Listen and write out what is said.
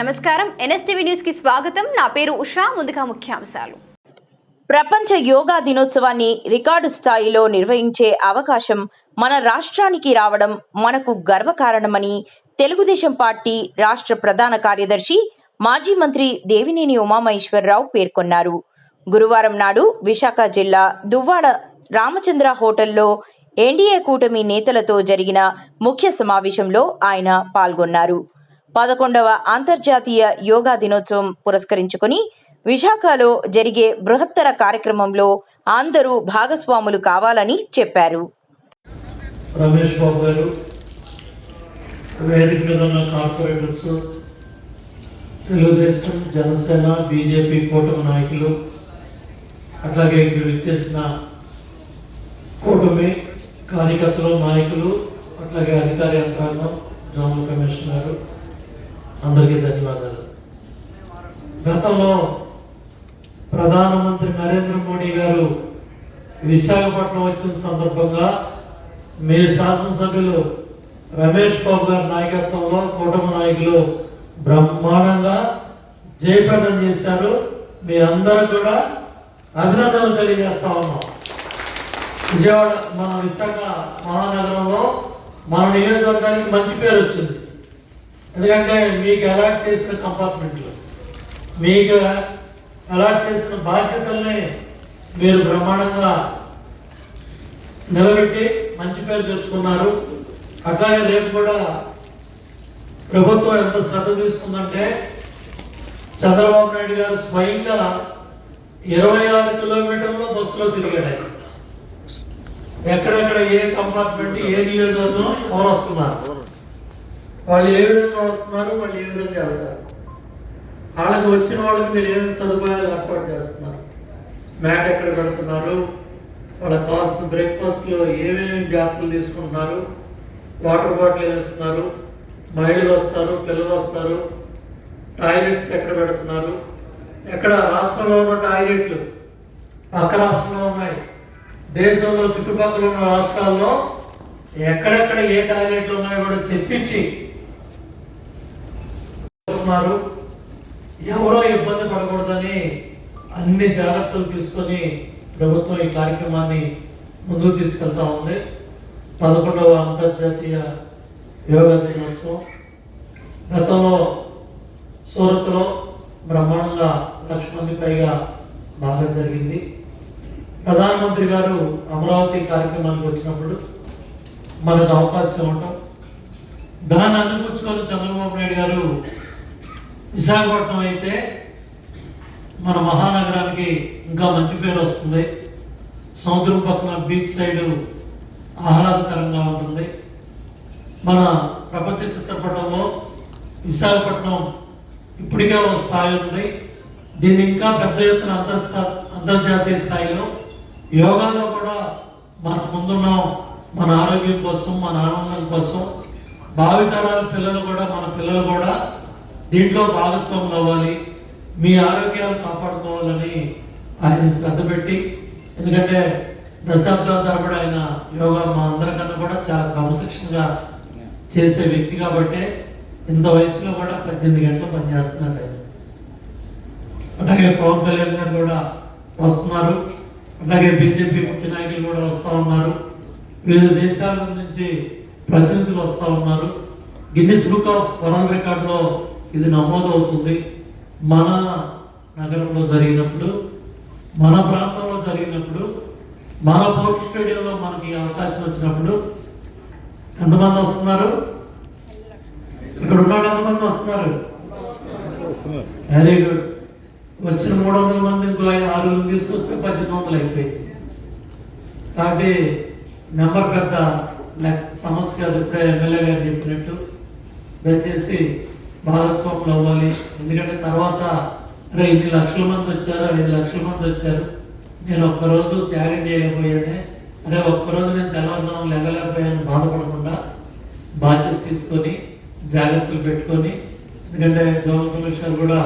నమస్కారం. ఎన్ఎస్టీవీ న్యూస్కి స్వాగతం. నా పేరు ఉషా. ముందుగా ముఖ్యాంశాలు. ప్రపంచ యోగా దినోత్సవాన్ని రికార్డు స్థాయిలో నిర్వహించే అవకాశం మన రాష్ట్రానికి రావడం మనకు గర్వకారణమని తెలుగుదేశం పార్టీ రాష్ట్ర ప్రధాన కార్యదర్శి మాజీ మంత్రి దేవినేని ఉమామహేశ్వరరావు పేర్కొన్నారు. గురువారం నాడు విశాఖ జిల్లా దువ్వాడ రామచంద్ర హోటల్లో ఎన్డీఏ కూటమి నేతలతో జరిగిన ముఖ్య సమావేశంలో ఆయన పాల్గొన్నారు. పదకొండవ అంతర్జాతీయ యోగా దినోత్సవం పురస్కరించుకుని విశాఖలో జరిగే బృహత్తర కార్యక్రమంలో అందరూ భాగస్వాములు కావాలని చెప్పారు. రమేష్ బాబు గారు వేదిక మీద ఉన్న కార్పొరేటర్స్ తెలుగుదేశం జనసేన బీజేపీ కూటమి నాయకులు అట్లాగే ఇక్కడ వచ్చేసిన కూటమి కార్యకర్తలు నాయకులు అట్లాగే అధికార యంత్రాంగం జోనల్ కమిషనరు అందరికీ ధన్యవాదాలు. గతంలో ప్రధానమంత్రి నరేంద్ర మోడీ గారు విశాఖపట్నం వచ్చిన సందర్భంగా మీ శాసనసభ్యులు రమేష్ బాబు గారి నాయకత్వంలో కూటమి నాయకులు బ్రహ్మాండంగా జయప్రదం చేశారు. మీ అందరూ కూడా అభినందనలు తెలియజేస్తా ఉన్నాం. విజయవాడ మన విశాఖ మహానగరంలో మన నియోజకవర్గానికి మంచి పేరు వచ్చింది. ఎందుకంటే మీకు అలాట్ చేసిన కంపార్ట్మెంట్లు మీకు అలాట్ చేసిన బాధ్యతల్ని మీరు బ్రహ్మాండంగా నిలబెట్టి మంచి పేరు తెచ్చుకున్నారు. అట్లాగే రేపు కూడా ప్రభుత్వం ఎంత శ్రద్ధ తీసుకుందంటే చంద్రబాబు నాయుడు గారు స్వయంగా ఇరవై ఆరు కిలోమీటర్ల బస్సులో తిరిగారు. ఎక్కడెక్కడ ఏ కంపార్ట్మెంట్ ఏ నియోజకవర్గం ఎవరు వస్తున్నారు? వాళ్ళు ఏ విధంగా వస్తున్నారు వాళ్ళు ఏ విధంగా వెళ్తారు? వాళ్ళకి వచ్చిన వాళ్ళకి మీరు ఏమేమి సదుపాయాలు ఏర్పాటు చేస్తున్నారు? మ్యాట్ ఎక్కడ పెడుతున్నారు? వాళ్ళకి కావాల్సిన బ్రేక్ఫాస్ట్లో ఏమేమి జాగ్రత్తలు తీసుకుంటున్నారు? వాటర్ బాటిల్ ఏమిస్తున్నారు మహిళలు వస్తారు పిల్లలు వస్తారు. టాయిలెట్స్ ఎక్కడ పెడుతున్నారు? ఎక్కడ రాష్ట్రంలో ఉన్న టాయిలెట్లు? పక్క రాష్ట్రంలో ఉన్నాయి. దేశంలో చుట్టుపక్కల ఉన్న రాష్ట్రాల్లో ఎక్కడెక్కడ ఏ టాయిలెట్లు ఉన్నాయో కూడా తెప్పించి వస్తున్నారు. ఎవరో ఇబ్బంది పడకూడదని అన్ని జాగ్రత్తలు తీసుకొని ప్రభుత్వం ఈ కార్యక్రమాన్ని ముందుకు తీసుకెళ్తా ఉంది. పదకొండవ అంతర్జాతీయ యోగా దినోత్సవం. గతంలో సూరత్లో బ్రహ్మాండంగా లక్ష మంది పైగా బాగా జరిగింది. ప్రధానమంత్రి గారు అమరావతి కార్యక్రమానికి వచ్చినప్పుడు మనకు అవకాశం ఇవ్వటం దాన్ని అందిపుచ్చుకొని చంద్రబాబు నాయుడు గారు విశాఖపట్నం అయితే మన మహానగరానికి ఇంకా మంచి పేరు వస్తుంది. సముద్రం పక్కన బీచ్ సైడ్ ఆహ్లాదకరంగా ఉంటుంది. మన ప్రపంచ చిత్రపటంలో విశాఖపట్నం ఇప్పటికే ఒక స్థాయి ఉంది. దీన్ని ఇంకా పెద్ద ఎత్తున అంతర్స్థా అంతర్జాతీయ స్థాయిలో యోగాలో కూడా మనకు ముందున్నాం మన ఆరోగ్యం కోసం మన ఆనందం కోసం భావితరాల పిల్లలు కూడా మన పిల్లలు కూడా దీంట్లో భాగస్వాములు అవ్వాలి. మీ ఆరోగ్యాలు కాపాడుకోవాలని ఆయన శ్రద్ధ పెట్టి ఎందుకంటే దశాబ్దాల తరబడి ఆయన యోగా మా అందరికన్నా కూడా చాలా క్రమశిక్షణగా చేసే వ్యక్తి కాబట్టి ఇంత వయసులో కూడా పద్దెనిమిది గంటలు పనిచేస్తున్నాడు ఆయన. అలాగే పవన్ కళ్యాణ్ గారు కూడా వస్తున్నారు. అలాగే బీజేపీ ముఖ్య నాయకులు కూడా వస్తూ ఉన్నారు. వివిధ దేశాల నుంచి ప్రతినిధులు వస్తూ ఉన్నారు. గిన్నిస్ బుక్ ఆఫ్ వరల్డ్ రికార్డులో ఇది నమోదు అవుతుంది మన నగరంలో జరిగినప్పుడు మన ప్రాంతంలో జరిగినప్పుడు మన పోర్ట్ స్టేడియంలో మనకి అవకాశం వచ్చినప్పుడు ఎంతమంది వస్తున్నారు? ఇక్కడ ఉన్న ఎంతమంది వస్తున్నారు? వెరీ గుడ్ వచ్చిన మూడు వందల మంది ఇంకో ఆరు వందలు తీసుకొస్తే పద్దెనిమిది వందలు అయిపోయింది. కాబట్టి నెంబర్ పెద్ద సమస్య కాదు. ఇప్పుడే ఎమ్మెల్యే గారు చెప్పినట్టు దయచేసి భాగస్వాములు అవ్వాలి ఎందుకంటే తర్వాత అరే ఇన్ని లక్షల మంది వచ్చారు ఐదు లక్షల మంది వచ్చారు. నేను ఒక్కరోజు త్యాగం చేయలేకపోయానే అరే ఒక్కరోజు నేను తెల్లవారుజాము లెగలేకపోయాను బాధపడకుండా బాధ్యత తీసుకొని జాగ్రత్తలు పెట్టుకొని ఎందుకంటే జోనల్ కమిషనర్ కూడా